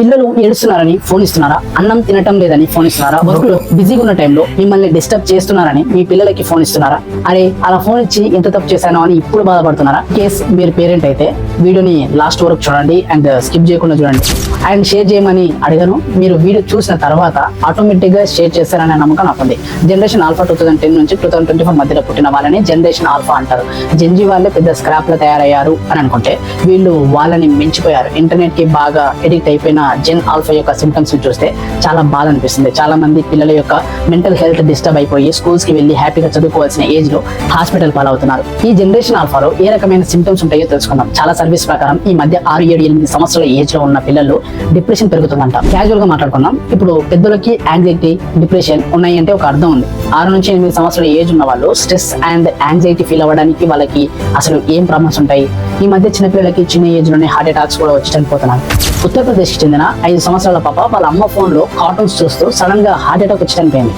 పిల్లలు ఏడుస్తున్నారని ఫోన్ ఇస్తున్నారా? అన్నం తినటం లేదని ఫోన్ ఇస్తున్నారా? వర్క్లో బిజీగా ఉన్న టైంలో మిమ్మల్ని డిస్టర్బ్ చేస్తున్నారని మీ పిల్లలకి ఫోన్ ఇస్తున్నారా? అరే అలా ఫోన్ ఇచ్చి ఎంత తప్పు చేశానో అని ఇప్పుడు బాధపడుతున్నారా? కేస్ మీరు పేరెంట్ అయితే వీడియోని లాస్ట్ వరకు చూడండి అండ్ స్కిప్ చేయకుండా చూడండి. అండ్ షేర్ చేయమని అడిగాను. మీరు వీడియో చూసిన తర్వాత ఆటోమేటిక్గా షేర్ చేస్తారనే నమ్మకం నాకు ఉంది. Generation alpha two thousand ten నుంచి టూ థౌసండ్ ట్వంటీ ఫోర్ మధ్యలో పుట్టిన వాళ్ళని జనరేషన్ ఆల్ఫా అంటారు. జెన్జీ వాళ్ళే పెద్ద స్క్రాప్లో తయారయ్యారు అని అనుకుంటే వీళ్ళు వాళ్ళని మించిపోయారు. ఇంటర్నెట్కి బాగా ఎడిక్ట్ అయిపోయిన జెన్ ఆల్ఫా యొక్క సిమ్టమ్స్ చూస్తే చాలా బాధ అనిపిస్తుంది చాలా మంది పిల్లల యొక్క మెంటల్ హెల్త్ డిస్టర్బ్ అయిపోయి స్కూల్స్కి వెళ్ళి హ్యాపీగా చదువుకోవాల్సిన ఏజ్లో హాస్పిటల్ పాలవుతున్నారు. ఈ జనరేషన్ ఆల్ఫాలో ఏ రకమైన సిమ్టమ్స్ ఉంటాయో తెలుసుకుందాం. చాలా సర్వీస్ ప్రకారం ఈ మధ్య ఆరు ఏడు ఎనిమిది సంవత్సరాల ఏజ్లో ఉన్న పిల్లలు డిప్రెషన్ పెరుగుతుందంట. క్యాజువల్గా మాట్లాడుకుందాం. ఇప్పుడు పెద్దలకి యాంగ్జైటీ డిప్రెషన్ ఉన్నాయి అంటే ఒక అర్థం ఉంది. ఆరు నుంచి ఎనిమిది సంవత్సరాల ఏజ్ ఉన్న వాళ్ళు స్ట్రెస్ అండ్ యాంగ్జైటీ ఫీల్ అవ్వడానికి వాళ్ళకి అసలు ఏం ప్రాబ్లమ్స్ ఉంటాయి? ఈ మధ్య చిన్నపిల్లలకి చిన్న ఏజ్లోనే హార్ట్ అటాక్స్ కూడా వచ్చి చనిపోతున్నారు. ఉత్తరప్రదేశ్కి చెందిన ఐదు సంవత్సరాల పాప వాళ్ళ అమ్మ ఫోన్లో కార్టూన్స్ చూస్తూ సడన్గా హార్ట్ అటాక్ వచ్చి చనిపోయింది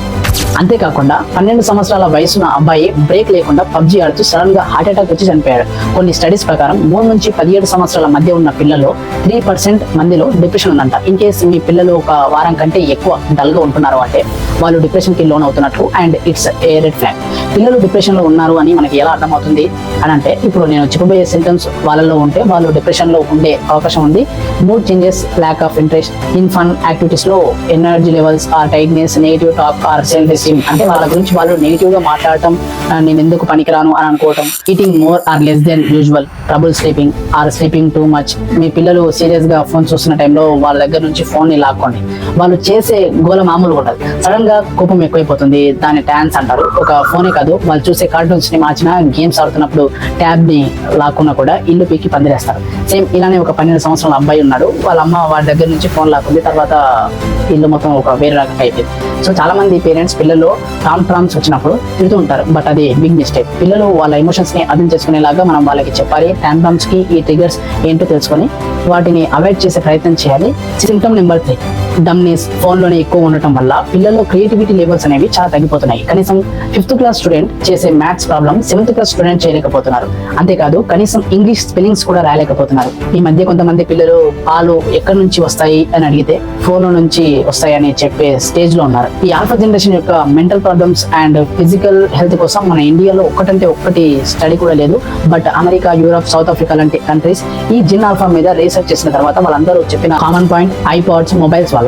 అంతేకాకుండా పన్నెండు సంవత్సరాల వయసున్న అబ్బాయి బ్రేక్ లేకుండా పబ్జీ ఆడుతూ సడన్గా హార్ట్ అటాక్ వచ్చి చనిపోయాడు. కొన్ని స్టడీస్ ప్రకారం మూడు నుంచి పదిహేడు సంవత్సరాల మధ్య ఉన్న పిల్లల్లో త్రీ పర్సెంట్ మందిలో డిప్రెషన్ ఉందంట. ఇన్ కేస్ మీ పిల్లలు ఒక వారం కంటే ఎక్కువ డల్గా ఉంటున్నారు అంటే వాళ్ళు డిప్రెషన్కి లోన్ అవుతున్నట్లు and it's a red flag పిల్లలు డిప్రెషన్లో ఉన్నారు అని మనకి ఎలా అర్థమవుతుంది? అని అంటే ఇప్పుడు నేను చెప్పబోయే సింటమ్స్ వాళ్ళలో ఉంటే వాళ్ళు డిప్రెషన్లో ఉండే అవకాశం ఉంది. Mood changes lack of interest in fun యాక్టివిటీస్లో energy levels or tightness negative talk or self esteem అంటే వాళ్ళ గురించి వాళ్ళు నెగిటివ్గా మాట్లాడటం నేను ఎందుకు పనికిరాను అని అనుకోవటం. Eating more or less than usual trouble sleeping or sleeping too much మీ పిల్లలు సీరియస్గా ఫోన్ చూస్తున్న టైంలో వాళ్ళ దగ్గర నుంచి ఫోన్ని లాక్కోండి. వాళ్ళు చేసే గోల మామూలుగా ఉండదు. సడన్గా కోపం ఎక్కువైపోతుంది. దాన్ని ట్యాన్స్ అంటారు. ఒక ఫోనే కాదు వాళ్ళు చూసే కార్టూన్స్ని మార్చిన గేమ్స్ ఆడుతున్నప్పుడు ట్యాబ్ని లాక్కున్నా కూడా ఇల్లు పీకి పందిరేస్తారు. సేమ్ ఇలానే ఒక పన్నెండు సంవత్సరాల అబ్బాయి ఉన్నాడు. వాళ్ళ అమ్మ వాడి దగ్గర నుంచి ఫోన్ లాక్కుంది. తర్వాత ఇల్లు మొత్తం ఒక వేరే రకంగా అయిపోయింది. సో చాలా మంది పేరెంట్స్ పిల్లలు టామ్ ట్రామ్స్ వచ్చినప్పుడు తిడుతూ ఉంటారు. బట్ అది బిగ్ మిస్టేక్ పిల్లలు వాళ్ళ ఎమోషన్స్ని అర్థం చేసుకునేలాగా మనం వాళ్ళకి చెప్పాలి. టాంట్రామ్స్కి ఈ ట్రిగర్స్ ఏంటో తెలుసుకొని వాటిని అవాయిడ్ చేసే ప్రయత్నం చేయాలి. సింటమ్ నెంబర్ త్రీ డమ్నెస్ ఫోన్లోనే ఎక్కువ ఉండటం వల్ల పిల్లల్లో క్రియేటివిటీ లెవెల్స్ అనేవి చాలా తగ్గిపోతున్నాయి. కనీసం ఫిఫ్త్ క్లాస్ స్టూడెంట్ చేసే maths problem seventh class student చేయలేకపోతున్నారు. అంతేకాదు కనీసం ఇంగ్లీష్ స్పెల్లింగ్స్ కూడా రాయలేకపోతున్నారు. ఈ మధ్య కొంతమంది పిల్లలు పాలు ఎక్కడి నుంచి వస్తాయి అని అడిగితే ఫోన్ నుంచి వస్తాయి అని చెప్పే స్టేజ్లో ఉన్నారు. ఈ ఆల్ఫా జనరేషన్ యొక్క mental problems and physical health కోసం మన ఇండియాలో ఒక్కటంటే ఒక్కటి స్టడీ కూడా లేదు. But America Europe South Africa లాంటి కంట్రీస్ ఈ జిన్ ఆల్ఫా మీద రీసెర్చ్ చేసిన తర్వాత వాళ్ళందరూ చెప్పిన కామన్ పాయింట్ ఐపాడ్స్ మొబైల్స్ వల్ల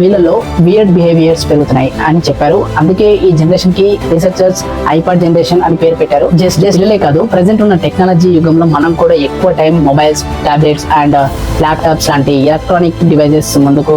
వీళ్ళలో వియర్డ్ బిహేవియర్స్ పెరుగుతున్నాయి అని చెప్పారు. అందుకే ఈ జనరేషన్కి రీసెర్చర్స్ ఐపాడ్ జనరేషన్ అని పేరు పెట్టారు. జస్ట్ జస్ట్ వీళ్ళే కాదు ప్రెసెంట్ ఉన్న టెక్నాలజీ యుగంలో మనం కూడా ఎక్కువ time mobiles tablets and laptops లాంటి ఎలక్ట్రానిక్ డివైజెస్ ముందుకు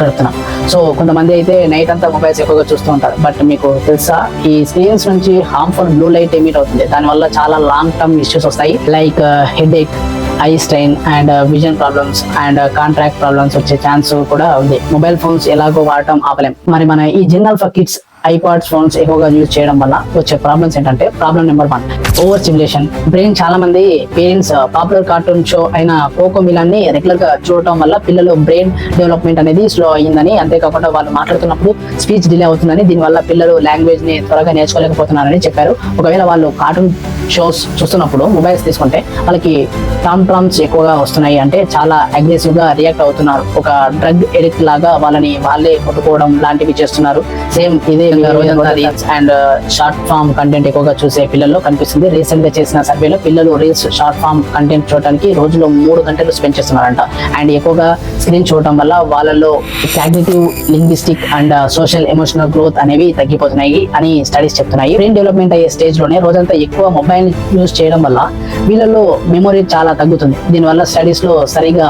గడుపుతున్నాం సో కొంతమంది అయితే నైట్ అంతా మొబైల్స్ ఎక్కువగా చూస్తూ ఉంటారు. బట్ మీకు తెలుసా ఈ స్క్రీన్స్ నుంచి హార్మ్ఫుల్ బ్లూ లైట్ ఎమిట్ అవుతుంది. దానివల్ల చాలా లాంగ్ టర్మ్ ఇష్యూస్ వస్తాయి. Like headache eye strain and vision problems and contract problems వచ్చే ఛాన్స్ కూడా ఉంది. మొబైల్ ఫోన్స్ ఎలాగో వాడటం ఆపలేం. మరి మన ఈ general for kids iPods phones ఎక్కువగా యూజ్ చేయడం వల్ల వచ్చే ప్రాబ్లమ్స్ ఏంటంటే problem number one over stimulation brain చాలా మంది పేరెంట్స్ పాపులర్ కార్టూన్ షో అయిన కోకో మిలాన్ని రెగ్యులర్గా చూడటం వల్ల పిల్లలు బ్రెయిన్ డెవలప్మెంట్ అనేది స్లో అయ్యిందని అంతేకాకుండా వాళ్ళు మాట్లాడుతున్నప్పుడు స్పీచ్ డిలే అవుతుందని దీనివల్ల పిల్లలు లాంగ్వేజ్ని త్వరగా నేర్చుకోలేకపోతున్నారని చెప్పారు. ఒకవేళ వాళ్ళు కార్టూన్ షోస్ చూస్తున్నప్పుడు మొబైల్స్ తీసుకుంటే వాళ్ళకి టామ్ ట్రామ్స్ ఎక్కువగా వస్తున్నాయి అంటే చాలా అగ్రెసివ్గా రియాక్ట్ అవుతున్నారు. ఒక డ్రగ్ ఎడిక్ట్ లాగా వాళ్ళని వాళ్ళే కొట్టుకోవడం లాంటివి చేస్తున్నారు. సేమ్ ఇదే రోజంతా reels and short form content ఎక్కువగా చూసే పిల్లల్లో కనిపిస్తుంది. రీసెంట్గా చేసిన సర్వేలో పిల్లలు రీల్స్ షార్ట్ ఫామ్ కంటెంట్ చూడడానికి రోజులో మూడు గంటలు స్పెండ్ చేస్తున్నారంట. అండ్ ఎక్కువగా స్క్రీన్ చూడటం వల్ల వాళ్ళలో cognitive linguistic and social emotional growth అనేవి తగ్గిపోతున్నాయి అని స్టడీస్ చెప్తున్నాయి. బ్రెయిన్ డెవలప్మెంట్ అయ్యే స్టేజ్లోనే రోజంతా ఎక్కువ మొబైల్ యూజ్ చేయడం వల్ల వీళ్ళలో మెమొరీ చాలా తగ్గుతుంది. దీనివల్ల స్టడీస్లో సరిగా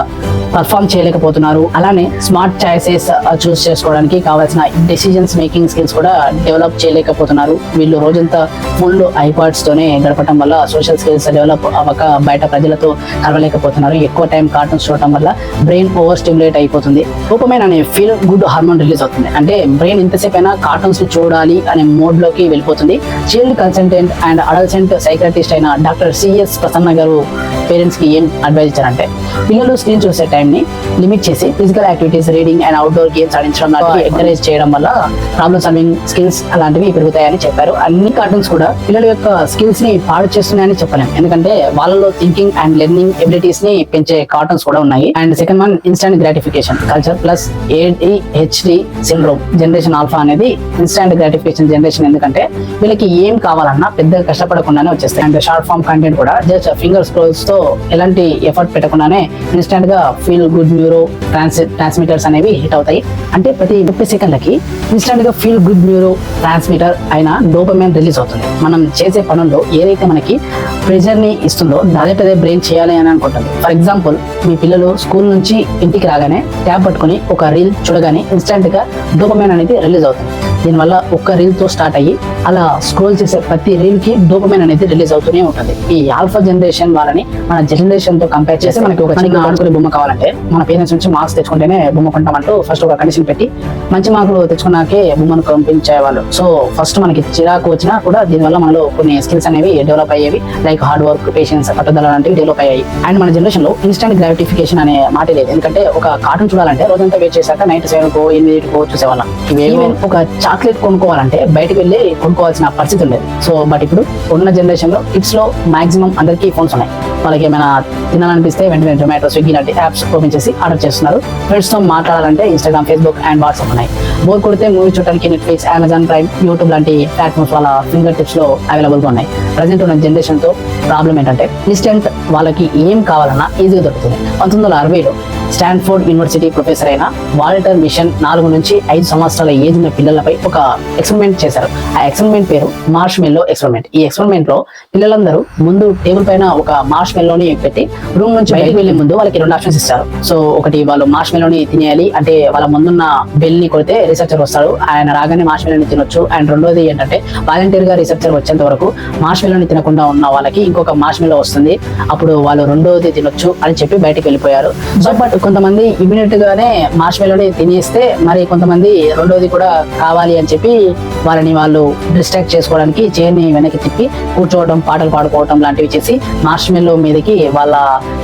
పర్ఫామ్ చేయలేకపోతున్నారు. అలానే స్మార్ట్ చాయిసెస్ చూస్ చేసుకోవడానికి కావాల్సిన డెసిజన్స్ మేకింగ్ స్కిల్స్ కూడా డెవలప్ చేయలేకపోతున్నారు. వీళ్ళు రోజంతా ఫోన్లు ఐపాడ్స్తోనే గడపటం గడపడం వల్ల సోషల్ స్కిల్స్ డెవలప్ అవ్వక బయట ప్రజలతో కలవలేకపోతున్నారు. ఎక్కువ టైం కార్టూన్స్ చూడటం వల్ల బ్రెయిన్ ఓవర్ స్టిమ్యులేట్ అయిపోతుంది. రూపమైన అనే ఫీల్ గుడ్ హార్మోన్ రిలీజ్ అవుతుంది. అంటే బ్రెయిన్ ఎంతసేపు అయినా కార్టూన్స్ చూడాలి అనే మోడ్లోకి వెళ్ళిపోతుంది. Child consultant and adolescent psychiatrist అయిన doctor C S Prasanna garu పేరెంట్స్కి ఏం అడ్వైజ్ ఇచ్చారంటే పిల్లలు స్క్రీన్ చూసే టైం ని లిమిట్ చేసి physical activities reading and outdoor games ఆడించడం లాంటివి ఎంకరేజ్ చేయడం వల్ల ప్రాబ్లమ్ సాల్వింగ్ స్కిల్స్ అలాంటివి పెరుగుతాయని చెప్పారు. అన్ని కార్టూన్స్ కూడా పిల్లల యొక్క స్కిల్స్ని పాడు చేస్తున్నాయని చెప్పలేం. ఎందుకంటే వాళ్ళలో థింకింగ్ అండ్ లెర్నింగ్ ఎబిలిటీస్ని పెంచే కార్టూన్స్ కూడా ఉన్నాయి. And second one instant gratification culture plus ADHD syndrome generation alpha అనేది ఇన్స్టాంట్ గ్రాటిఫికేషన్ జనరేషన్ ఎందుకంటే వీళ్ళకి ఏం కావాలన్నా పెద్దగా కష్టపడకుండానే వచ్చేస్తాయి. అండ్ షార్ట్ ఫామ్ కంటెంట్ కూడా జస్ట్ ఫింగర్ స్క్రోల్స్తో ఎలాంటి ఎఫర్ట్ పెట్టకుండానే ఇన్స్టాంట్గా feel good neuro trans transmitters అనేవి హిట్ అవుతాయి. అంటే ప్రతి ముప్పై సెకండ్లకి ఇన్స్టాంట్గా ఫీల్ గుడ్ న్యూరో ట్రాన్స్మిటర్ అయిన డోపమైన్ రిలీజ్ అవుతుంది. మనం చేసే పనుల్లో ఏదైతే మనకి ప్రెజర్ని ఇస్తుందో అదే పదే బ్రెయిన్ చేయాలి అని అనుకుంటుంది ఫర్ ఎగ్జాంపుల్ మీ పిల్లలు స్కూల్ నుంచి ఇంటికి రాగానే ట్యాబ్ పట్టుకొని ఒక రీల్ చూడగానే ఇన్స్టెంట్గా డోపమైన్ అనేది రిలీజ్ అవుతుంది. దీనివల్ల ఒక్క రీల్తో స్టార్ట్ అయ్యి అలా స్క్రోల్ చేసే ప్రతి రీల్కి డోపమైన్ అనేది రిలీజ్ అవుతూనే ఉంటుంది. ఈ ఆల్ఫా జనరేషన్ వాళ్ళని మన జనరేషన్తో కంపేర్ చేస్తే మనకి ఒక చిన్న ఆడుకునే బొమ్మ కావాలంటే మన పేరెంట్స్ నుంచి మార్క్స్ తెచ్చుకుంటేనే బొమ్మ కొంటామంటూ ఫస్ట్ ఒక కండిషన్ పెట్టి మంచి మార్కులు తెచ్చుకున్నాకే బొమ్మను పంపించేవాళ్ళు. సో ఫస్ట్ మనకి చిరాకు వచ్చినా కూడా దీనివల్ల మనలో కొన్ని స్కిల్స్ అనేవి డెవలప్ అయ్యేవి లైక్ హార్డ్ వర్క్ పేషెన్స్ పట్టుదల లాంటివి డెవలప్ అయ్యాయి. అండ్ మన జనరేషన్లో ఇన్స్టెంట్ గ్రాటిఫికేషన్ అనే మాట లేదు. ఎందుకంటే ఒక కార్టూన్ చూడాలంటే రోజంతా వెయిట్ చేశాక నైట్ సెవెన్ కో ఎనిమిది కో చూసేవాళ్ళం ఈవెన్ ఒక చాక్లెట్ కొనుక్కోవాలంటే బయటకు వెళ్ళి కొనుక్కోవాల్సిన పరిస్థితి ఉండేది. సో బట్ ఇప్పుడు ఉన్న జనరేషన్లో కిడ్స్లో మాక్సిమం అందరికీ ఫోన్స్ ఉన్నాయి. వాళ్ళకి ఏమైనా తినాలనిపిస్తే వెంటనే జొమాటో స్విగ్గీ లాంటి యాప్స్ ఓపెన్ చేసి ఆర్డర్ చేస్తున్నారు. ఫ్రెండ్స్తో మాట్లాడాలంటే ఇన్స్టాగ్రామ్ ఫేస్బుక్ అండ్ వాట్సాప్ ఉన్నాయి. బోర్ కొడితే మూవీ చూడడానికి నెట్ఫ్లిక్స్ అమెజాన్ ప్రైమ్ యూట్యూబ్ లాంటి ప్లాట్ఫామ్స్ వాళ్ళ ఫింగర్ టిప్స్లో అవైలబుల్గా ఉన్నాయి. ప్రజెంట్ ఉన్న జనరేషన్తో ప్రాబ్లం ఏంటంటే ఇన్స్టెంట్ వాళ్ళకి ఏం కావాలన్నా ఈజీగా దొరుకుతుంది. పంతొమ్మిది వందల అరవైలో స్టాన్ఫోర్డ్ యూనివర్సిటీ ప్రొఫెసర్ అయిన వాల్టర్ మిషన్ నాలుగు నుంచి ఐదు సంవత్సరాల ఏజ్ ఉన్న పిల్లలపై ఒక ఎక్స్పెరిమెంట్ చేశారు. ఆ ఎక్స్పెరిమెంట్ పేరు మార్ష్ మెల్లో ఎక్స్పెరిమెంట్ ఈ ఎక్స్పెరిమెంట్లో పిల్లలందరూ ముందు టేబుల్ పైన ఒక మార్ష్ మెల్లోని పెట్టి రూమ్ నుంచి బయటకు వెళ్ళే ముందు వాళ్ళకి రెండు ఆప్షన్స్ ఇస్తారు. సో ఒకటి వాళ్ళు మార్ష్ మెల్లోని తినేయాలి అంటే వాళ్ళ ముందున్న బెల్ని కొడితే రీసెర్చర్ వస్తాడు ఆయన రాగానే మార్ష్ మెల్లోని తినొచ్చు. అండ్ రెండోది ఏంటంటే వాలంటీర్గా రీసెర్చర్ వచ్చేంత వరకు మార్ష్ మెల్లోని తినకుండా ఉన్న వాళ్ళకి ఇంకొక మార్ష్ మెల్లో వస్తుంది. అప్పుడు వాళ్ళు రెండోది తినొచ్చు అని చెప్పి బయటకు వెళ్ళిపోయారు. సో బట్ కొంతమంది ఇమీడియట్ గానే మార్ష్ మెల్లోని తినేస్తే మరి కొంతమంది రెండోది కూడా కావాలి అని చెప్పి వాళ్ళని వాళ్ళు డిస్ట్రాక్ట్ చేసుకోవడానికి చైర్ని వెనక్కి తిప్పి కూర్చోవడం పాటలు పాడుకోవడం లాంటివి చేసి మార్ష్ మెల్లో మీదకి వాళ్ళ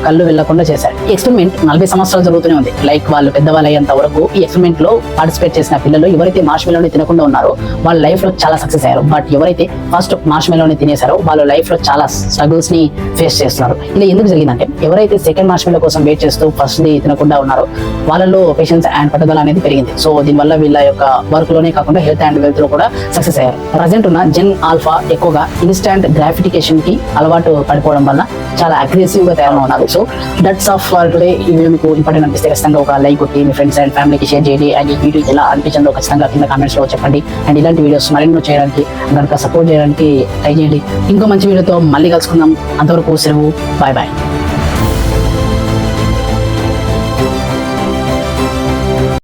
కళ్ళు వెళ్ళకుండా చేశారు. ఈ ఎక్స్పెరిమెంట్ నలభై సంవత్సరాలు జరుగుతూనే ఉంది. లైక్ వాళ్ళు పెద్దవాళ్ళు అయ్యేంత వరకు ఈ ఎక్స్పెరిమెంట్లో పార్టిసిపేట్ చేసిన పిల్లలు ఎవరైతే మార్ష్ మెలోని తినకుండా ఉన్నారో వాళ్ళ లైఫ్లో చాలా సక్సెస్ అయ్యారు. బట్ ఎవరైతే ఫస్ట్ మార్ష్ మెలోని తినేశారో వాళ్ళ లైఫ్లో చాలా స్ట్రగుల్స్ని ఫేస్ చేస్తున్నారు. ఇలా ఎందుకు జరిగిందంటే ఎవరైతే సెకండ్ మార్ష్ మెలో కోసం వెయిట్ చేస్తూ ఫస్ట్ ది తినకుండా ఉన్నారు. వాళ్ళలో పేషెన్స్ అండ్ పట్టుదల అనేది పెరిగింది. సో దీనివల్ల వీళ్ళ యొక్క వర్క్లోనే కాకుండా హెల్త్ అండ్ వెల్త్లో కూడా సక్సెస్ అయ్యారు. ప్రజెంట్ ఉన్న జెన్ ఆల్ఫా ఎక్కువగా ఇన్స్టాంట్ గ్రాఫిటికేషన్కి అలవాటు పడిపోవడం వల్ల చాలా అగ్రెసివ్గా తయారు ఉన్నారు so that's all for today ఈ వీడియో మీకు ఇంపార్టెంట్ అనిపిస్తే ఖచ్చితంగా ఒక లైక్ కొట్టి మీ ఫ్రెండ్స్ అండ్ ఫ్యామిలీకి షేర్ చేయండి. అండ్ ఈ వీడియో ఎలా అనిపించిందో ఖచ్చితంగా కింద కామెంట్స్లో చెప్పండి. అండ్ ఇలాంటి వీడియోస్ మరెన్నో చేయడానికి కనుక సపోర్ట్ చేయడానికి ట్రై చేయండి. ఇంకో మంచి వీడియోతో మళ్ళీ కలుసుకుందాం. అంతవరకు సెలవు. Bye bye